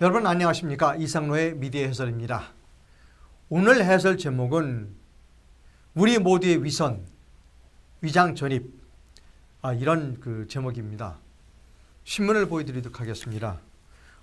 여러분 안녕하십니까 이상로의 미디어 해설입니다. 오늘 해설 제목은 우리 모두의 위선 위장 전입 아, 이런 그 제목입니다. 신문을 보여드리도록 하겠습니다.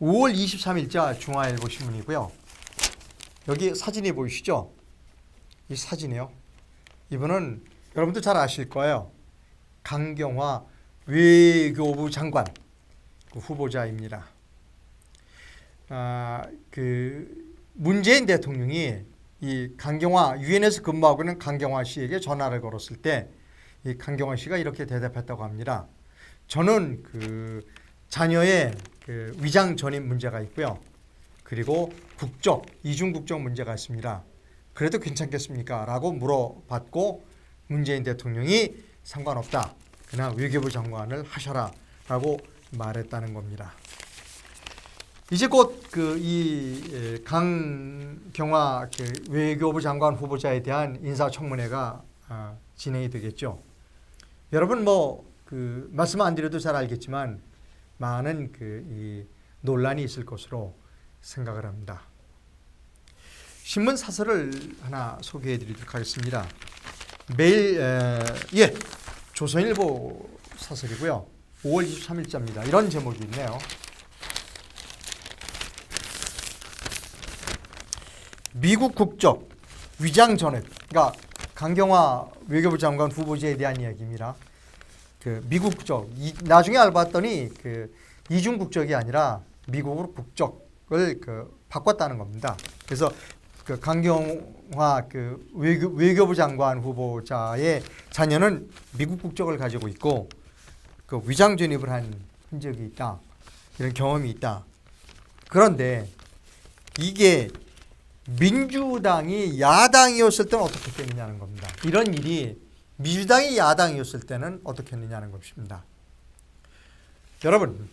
5월 23일자 중화일보 신문이고요. 여기 사진이 보이시죠? 이 사진이요. 이분은 여러분도 잘 아실 거예요. 강경화 외교부 장관 그 후보자입니다. 아, 그 문재인 대통령이 이 강경화 유엔에서 근무하고 있는 강경화 씨에게 전화를 걸었을 때 이 강경화 씨가 이렇게 대답했다고 합니다. 저는 그 자녀의 그 위장 전입 문제가 있고요. 그리고 국적 이중 국적 문제가 있습니다. 그래도 괜찮겠습니까? 라고 물어봤고 문재인 대통령이 상관없다. 그냥 외교부 장관을 하셔라 라고 말했다는 겁니다. 이제 곧 그 이 강경화 그 외교부 장관 후보자에 대한 인사청문회가 아, 진행이 되겠죠. 여러분 뭐 그 말씀 안 드려도 잘 알겠지만 많은 그이 논란이 있을 것으로 생각을 합니다. 신문 사설을 하나 소개해 드리도록 하겠습니다. 매일 에, 예 조선일보 사설이고요. 5월 23일자입니다. 이런 제목이 있네요. 미국 국적 위장 전입. 그러니까 강경화 외교부 장관 후보자에 대한 이야기입니다. 그 미국 국적 이, 나중에 알아봤더니 그 이중 국적이 아니라 미국으로 국적을 그 바꿨다는 겁니다. 그래서 그 강경화 그 외교, 외교부 장관 후보자의 자녀는 미국 국적을 가지고 있고 그 위장 전입을 한 흔적이 있다. 이런 경험이 있다. 그런데 이게 민주당이 야당이었을 때는 어떻게 됐느냐는 겁니다. 이런 일이 민주당이 야당이었을 때는 어떻게 했느냐는 것입니다. 여러분,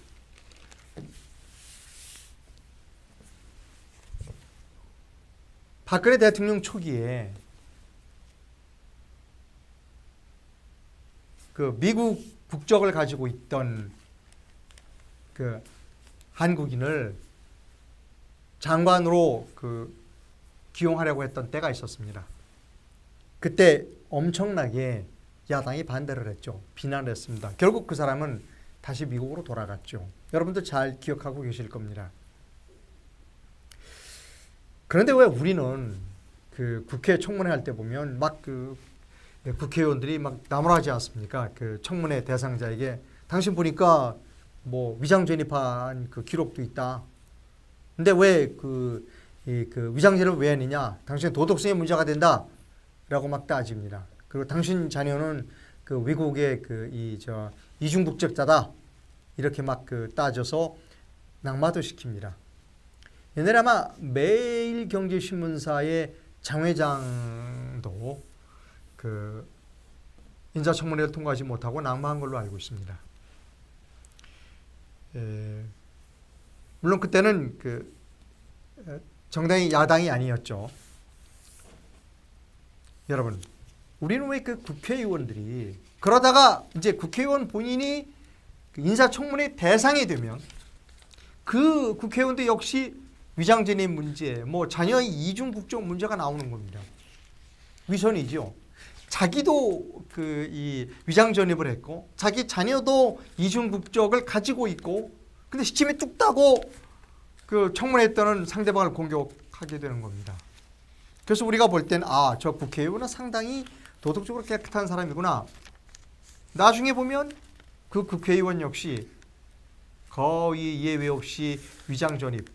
박근혜 대통령 초기에 그 미국 국적을 가지고 있던 그 한국인을 장관으로 그 기용하려고 했던 때가 있었습니다. 그때 엄청나게 야당이 반대를 했죠. 비난을 했습니다. 결국 그 사람은 다시 미국으로 돌아갔죠. 여러분도 잘 기억하고 계실 겁니다. 그런데 왜 우리는 그 국회 청문회 할 때 보면 막그 국회의원들이 막 나무라지 않습니까? 그 청문회 대상자에게 당신 보니까 뭐 위장 전입한 그 기록도 있다. 근데 왜 그 이 그 위장제를 왜 했느냐? 당신의 도덕성에 문제가 된다라고 막 따집니다. 그리고 당신 자녀는 그 외국의 그 이 저 이중 국적자다 이렇게 막 그 따져서 낙마도 시킵니다. 옛날에 아마 매일경제신문사의 장 회장도 그 인사청문회를 통과하지 못하고 낙마한 걸로 알고 있습니다. 에, 물론 그때는 그 정당이 야당이 아니었죠. 여러분, 우리는 왜 그 국회의원들이 그러다가 이제 국회의원 본인이 그 인사청문회 대상이 되면 그 국회의원도 역시 위장전입 문제, 뭐 자녀의 이중 국적 문제가 나오는 겁니다. 위선이죠. 자기도 그 이 위장 전입을 했고 자기 자녀도 이중 국적을 가지고 있고 근데 시침이 뚝 따고 그 청문회했던 상대방을 공격하게 되는 겁니다. 그래서 우리가 볼 때는 아, 저 국회의원은 상당히 도덕적으로 깨끗한 사람이구나. 나중에 보면 그 국회의원 역시 거의 예외 없이 위장 전입.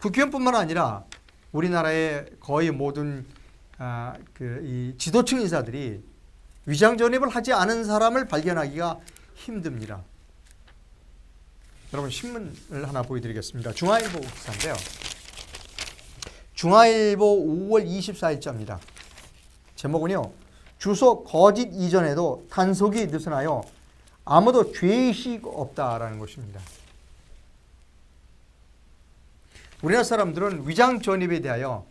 국회의원뿐만 아니라 우리나라의 거의 모든 아, 그이 지도층 인사들이 위장 전입을 하지 않은 사람을 발견하기가 힘듭니다. 여러분 신문을 하나 보여드리겠습니다. 중화일보 기사인데요. 중화일보 5월 24일자입니다. 제목은요. 주소 거짓 이전에도 단속이 느슨하여 아무도 죄의식 없다라는 것입니다. 우리나라 사람들은 위장 전입에 대하여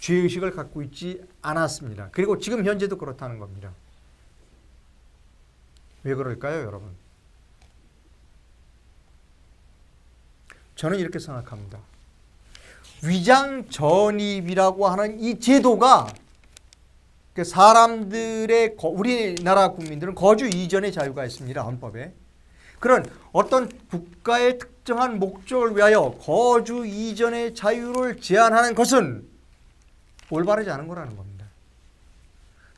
죄의식을 갖고 있지 않았습니다. 그리고 지금 현재도 그렇다는 겁니다. 왜 그럴까요, 여러분? 저는 이렇게 생각합니다. 위장 전입이라고 하는 이 제도가 그 사람들의 거- 우리나라 국민들은 거주 이전의 자유가 있습니다. 헌법에. 그런 어떤 국가의 특정한 목적을 위하여 거주 이전의 자유를 제한하는 것은 올바르지 않은 거라는 겁니다.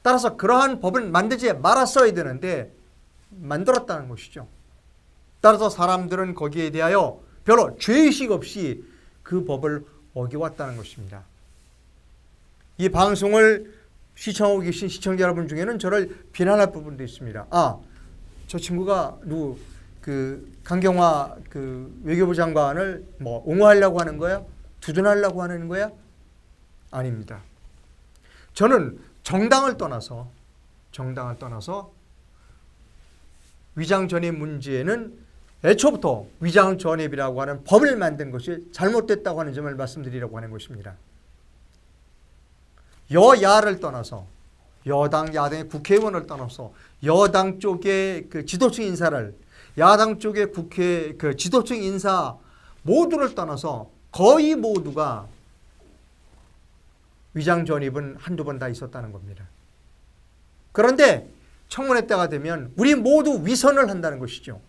따라서 그러한 법을 만들지 말았어야 되는데 만들었다는 것이죠. 따라서 사람들은 거기에 대하여 별로 죄의식 없이 그 법을 어겨왔다는 것입니다. 이 방송을 시청하고 계신 시청자 여러분 중에는 저를 비난할 부분도 있습니다. 아, 저 친구가 누구 그 강경화 그 외교부 장관을 뭐 옹호하려고 하는 거야? 두둔하려고 하는 거야? 아닙니다. 저는 정당을 떠나서 정당을 떠나서 위장 전입 문제는 애초부터 위장 전입이라고 하는 법을 만든 것이 잘못됐다고 하는 점을 말씀드리려고 하는 것입니다. 여야를 떠나서 여당 야당의 국회의원을 떠나서 여당 쪽의 그 지도층 인사를 야당 쪽의 국회 그 지도층 인사 모두를 떠나서 거의 모두가 위장 전입은 한두 번 다 있었다는 겁니다. 그런데 청문회 때가 되면 우리 모두 위선을 한다는 것이죠.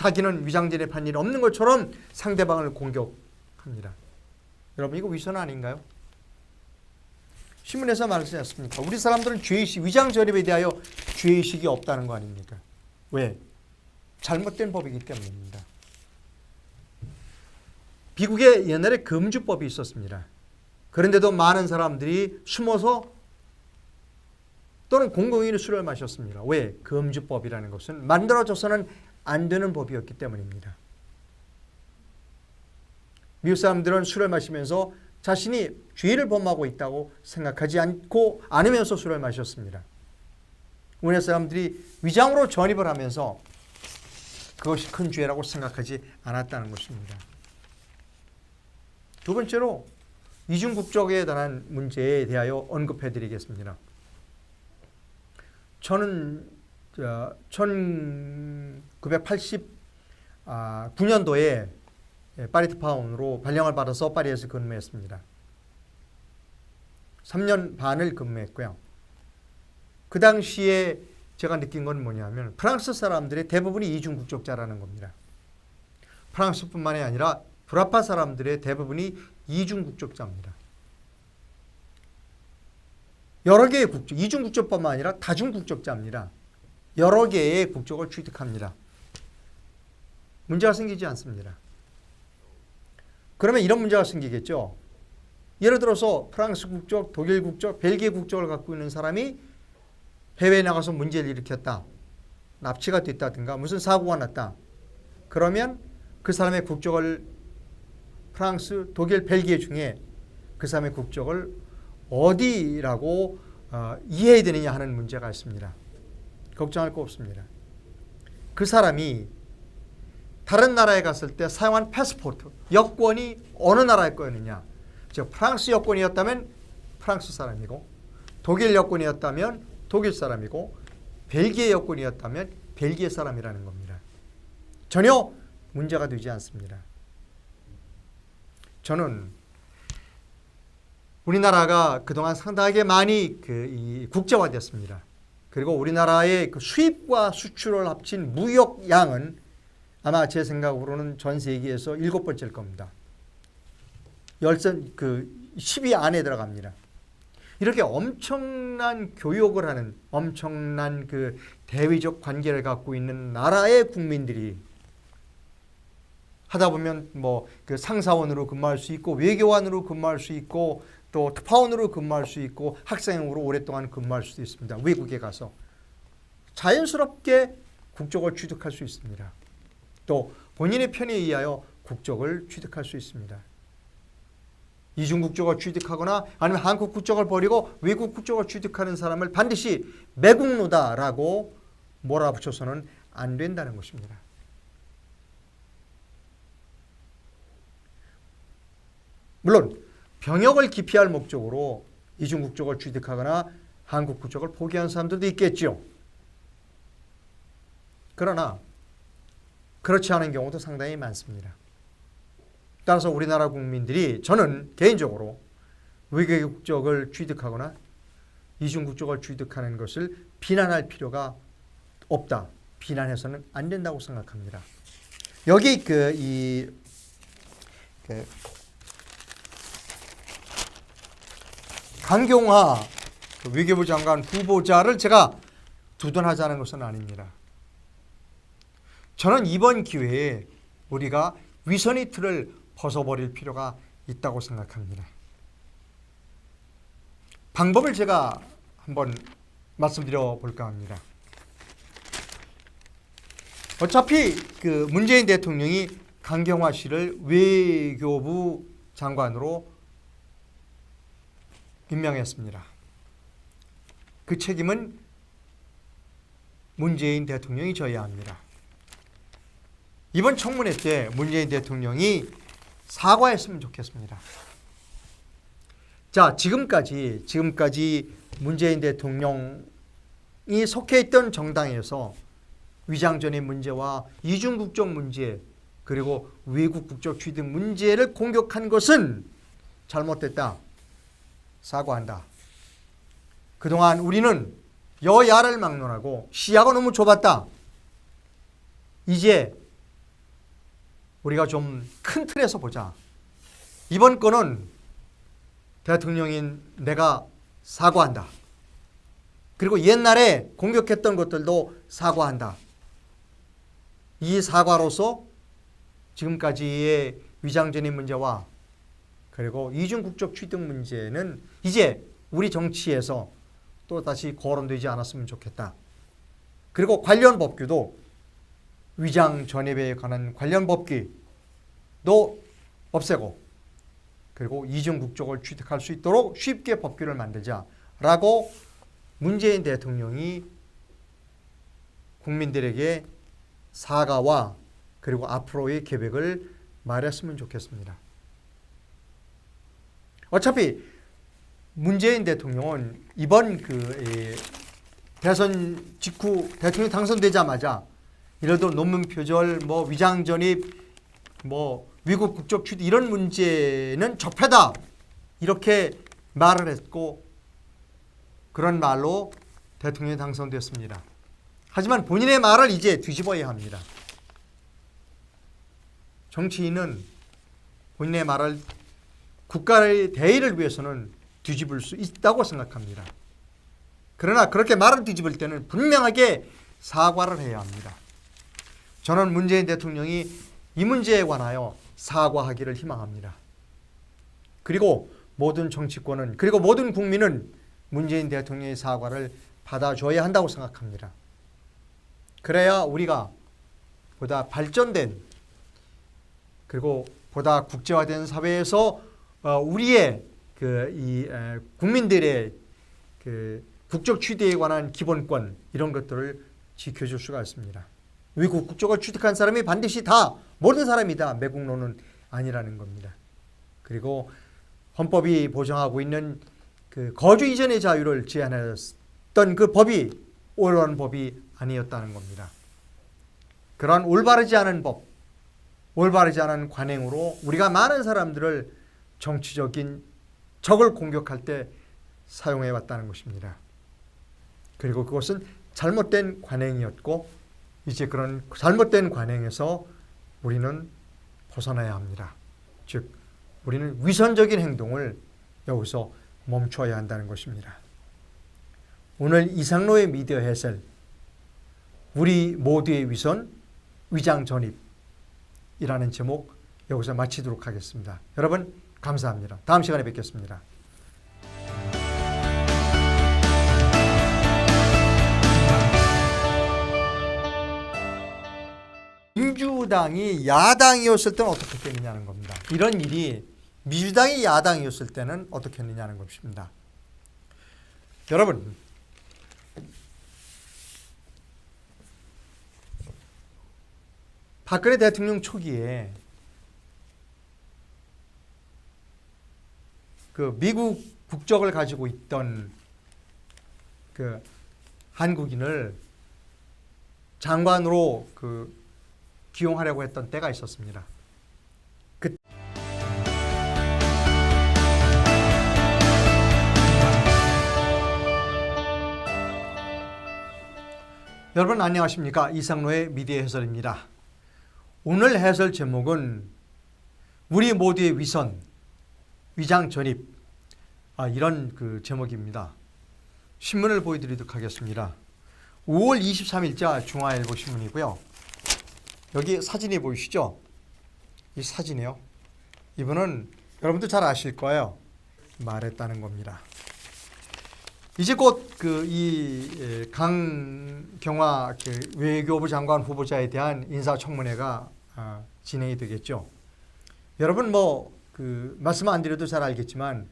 자기는 위장 전입한 일 없는 것처럼 상대방을 공격합니다. 여러분 이거 위선 아닌가요? 신문에서 말하지 않습니까? 우리 사람들은 죄의식, 위장 전입에 대하여 죄의식이 없다는 거 아닙니까? 왜? 잘못된 법이기 때문입니다. 미국에 옛날에 금주법이 있었습니다. 그런데도 많은 사람들이 숨어서 또는 공공연히 술을 마셨습니다. 왜? 금주법이라는 것은 만들어져서는 안 되는 법이었기 때문입니다. 미국 사람들은 술을 마시면서 자신이 죄를 범하고 있다고 생각하지 않고 않으면서 술을 마셨습니다. 우리나라 사람들이 위장으로 전입을 하면서 그것이 큰 죄라고 생각하지 않았다는 것입니다. 두 번째로 이중 국적에 관한 문제에 대하여 언급해 드리겠습니다. 저는 1989년도에 파리 특파원으로 발령을 받아서 파리에서 근무했습니다. 3년 반을 근무했고요. 그 당시에 제가 느낀 건 뭐냐면 프랑스 사람들의 대부분이 이중 국적자라는 겁니다. 프랑스뿐만이 아니라 브라파 사람들의 대부분이 이중 국적자입니다. 여러 개의 국적, 이중 국적뿐만 아니라 다중 국적자입니다. 여러 개의 국적을 취득합니다. 문제가 생기지 않습니다. 그러면 이런 문제가 생기겠죠. 예를 들어서 프랑스 국적, 독일 국적, 벨기에 국적을 갖고 있는 사람이 해외에 나가서 문제를 일으켰다. 납치가 됐다든가 무슨 사고가 났다. 그러면 그 사람의 국적을 프랑스, 독일, 벨기에 중에 그 사람의 국적을 어디라고 어, 이해해야 되느냐 하는 문제가 있습니다. 걱정할 거 없습니다. 그 사람이 다른 나라에 갔을 때 사용한 패스포트, 여권이 어느 나라의 거였느냐. 즉 프랑스 여권이었다면 프랑스 사람이고 독일 여권이었다면 독일 사람이고 벨기에 여권이었다면 벨기에 사람이라는 겁니다. 전혀 문제가 되지 않습니다. 저는 우리나라가 그동안 상당하게 많이 그 국제화됐습니다. 그리고 우리나라의 그 수입과 수출을 합친 무역 양은 아마 제 생각으로는 전 세계에서 일곱 번째일 겁니다. 열선 그 10위 안에 들어갑니다. 이렇게 엄청난 교역을 하는 엄청난 그 대외적 관계를 갖고 있는 나라의 국민들이 하다 보면 뭐 그 상사원으로 근무할 수 있고 외교관으로 근무할 수 있고 또 특파원으로 근무할 수 있고 학생으로 오랫동안 근무할 수도 있습니다. 외국에 가서 자연스럽게 국적을 취득할 수 있습니다. 또 본인의 편에 의하여 국적을 취득할 수 있습니다. 이중 국적을 취득하거나 아니면 한국 국적을 버리고 외국 국적을 취득하는 사람을 반드시 매국노다라고 몰아붙여서는 안 된다는 것입니다. 물론 병역을 기피할 목적으로 이중 국적을 취득하거나 한국 국적을 포기한 사람들도 있겠죠. 그러나 그렇지 않은 경우도 상당히 많습니다. 따라서 우리나라 국민들이 저는 개인적으로 외계 국적을 취득하거나 이중 국적을 취득하는 것을 비난할 필요가 없다. 비난해서는 안 된다고 생각합니다. 여기 그이 그 강경화 그 외교부 장관 후보자를 제가 두둔하자는 것은 아닙니다. 저는 이번 기회에 우리가 위선의 틀을 벗어버릴 필요가 있다고 생각합니다. 방법을 제가 한번 말씀드려 볼까 합니다. 어차피 그 문재인 대통령이 강경화 씨를 외교부 장관으로 임명했습니다. 그 책임은 문재인 대통령이 져야 합니다. 이번 청문회 때 문재인 대통령이 사과했으면 좋겠습니다. 자, 지금까지 지금까지 문재인 대통령이 속해 있던 정당에서 위장전의 문제와 이중 국적 문제 그리고 외국 국적 취득 문제를 공격한 것은 잘못됐다. 사과한다. 그동안 우리는 여야를 막론하고 시야가 너무 좁았다. 이제 우리가 좀 큰 틀에서 보자. 이번 건은 대통령인 내가 사과한다. 그리고 옛날에 공격했던 것들도 사과한다. 이 사과로서 지금까지의 위장전입 문제와 그리고 이중 국적 취득 문제는 이제 우리 정치에서 또 다시 거론되지 않았으면 좋겠다. 그리고 관련 법규도 위장 전입에 관한 관련 법규도 없애고 그리고 이중 국적을 취득할 수 있도록 쉽게 법규를 만들자라고 문재인 대통령이 국민들에게 사과와 그리고 앞으로의 계획을 말했으면 좋겠습니다. 어차피 문재인 대통령은 이번 그 에, 대선 직후 대통령 당선되자마자 이래도 논문 표절, 뭐 위장 전입, 뭐 위국 국적 취득 이런 문제는 적폐다 이렇게 말을 했고 그런 말로 대통령이 당선됐습니다. 하지만 본인의 말을 이제 뒤집어야 합니다. 정치인은 본인의 말을 국가의 대의를 위해서는 뒤집을 수 있다고 생각합니다. 그러나 그렇게 말을 뒤집을 때는 분명하게 사과를 해야 합니다. 저는 문재인 대통령이 이 문제에 관하여 사과하기를 희망합니다. 그리고 모든 정치권은 그리고 모든 국민은 문재인 대통령의 사과를 받아줘야 한다고 생각합니다. 그래야 우리가 보다 발전된 그리고 보다 국제화된 사회에서 어, 우리의 그 이 국민들의 그 국적 취득에 관한 기본권 이런 것들을 지켜줄 수가 있습니다. 외국 국적을 취득한 사람이 반드시 다 모든 사람이다 매국노는 아니라는 겁니다. 그리고 헌법이 보장하고 있는 그 거주 이전의 자유를 제한했던 그 법이 올바른 법이 아니었다는 겁니다. 그러한 올바르지 않은 법, 올바르지 않은 관행으로 우리가 많은 사람들을 정치적인 적을 공격할 때 사용해 왔다는 것입니다. 그리고 그것은 잘못된 관행이었고 이제 그런 잘못된 관행에서 우리는 벗어나야 합니다. 즉 우리는 위선적인 행동을 여기서 멈춰야 한다는 것입니다. 오늘 이상로의 미디어 해설 우리 모두의 위선 위장 전입이라는 제목 여기서 마치도록 하겠습니다. 여러분 감사합니다. 다음 시간에 뵙겠습니다. 민주당이 야당이었을 때는 어떻게 했느냐는 겁니다. 이런 일이 민주당이 야당이었을 때는 어떻게 했느냐는 것입니다. 여러분 박근혜 대통령 초기에 그 미국 국적을 가지고 있던 그 한국인을 장관으로 그 기용하려고 했던 때가 있었습니다. 그 여러분 안녕하십니까? 이상로의 미디어 해설입니다. 오늘 해설 제목은 우리 모두의 위선, 위장 전입 아, 이런 그 제목입니다. 신문을 보여드리도록 하겠습니다. 5월 23일자 중화일보 신문이고요. 여기 사진이 보이시죠? 이 사진이요. 이분은 여러분도 잘 아실 거예요. 말했다는 겁니다. 이제 곧 그 이 강경화 그 외교부 장관 후보자에 대한 인사청문회가 아, 진행이 되겠죠. 여러분 뭐 그 말씀 안 드려도 잘 알겠지만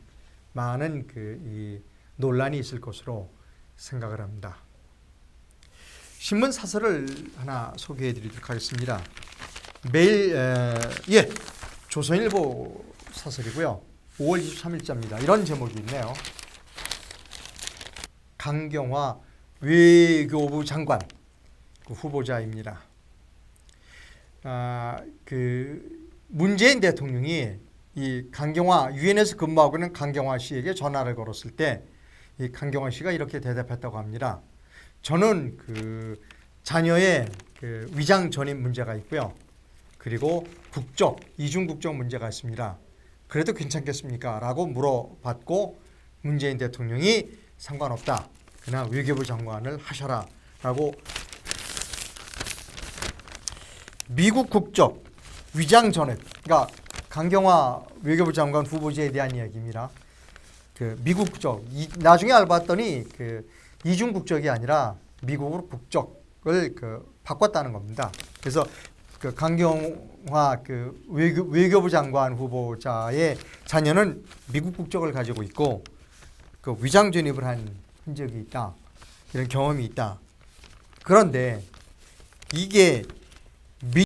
많은 그이 논란이 있을 것으로 생각을 합니다. 신문 사설을 하나 소개해 드리도록 하겠습니다. 매일 에, 예 조선일보 사설이고요. 5월 23일자입니다. 이런 제목이 있네요. 강경화 외교부 장관 그 후보자입니다. 아, 그 문재인 대통령이 이 강경화 유엔에서 근무하고 있는 강경화 씨에게 전화를 걸었을 때 이 강경화 씨가 이렇게 대답했다고 합니다. 저는 그 자녀의 그 위장 전입 문제가 있고요. 그리고 국적 이중 국적 문제가 있습니다. 그래도 괜찮겠습니까? 라고 물어봤고 문재인 대통령이 상관없다. 그냥 외교부 장관을 하셔라. 라고 미국 국적 위장 전입. 그러니까 강경화 외교부 장관 후보자에 대한 이야기입니다. 그 미국 이, 나중에 알아봤더니 그 이중 국적이 아니라 미국으로 국적을 그 바꿨다는 겁니다. 그래서 그 강경화 그 외교, 외교부 장관 후보자의 자녀는 미국 국적을 가지고 있고 그 위장 전입을 한 흔적이 있다. 이런 경험이 있다. 그런데 이게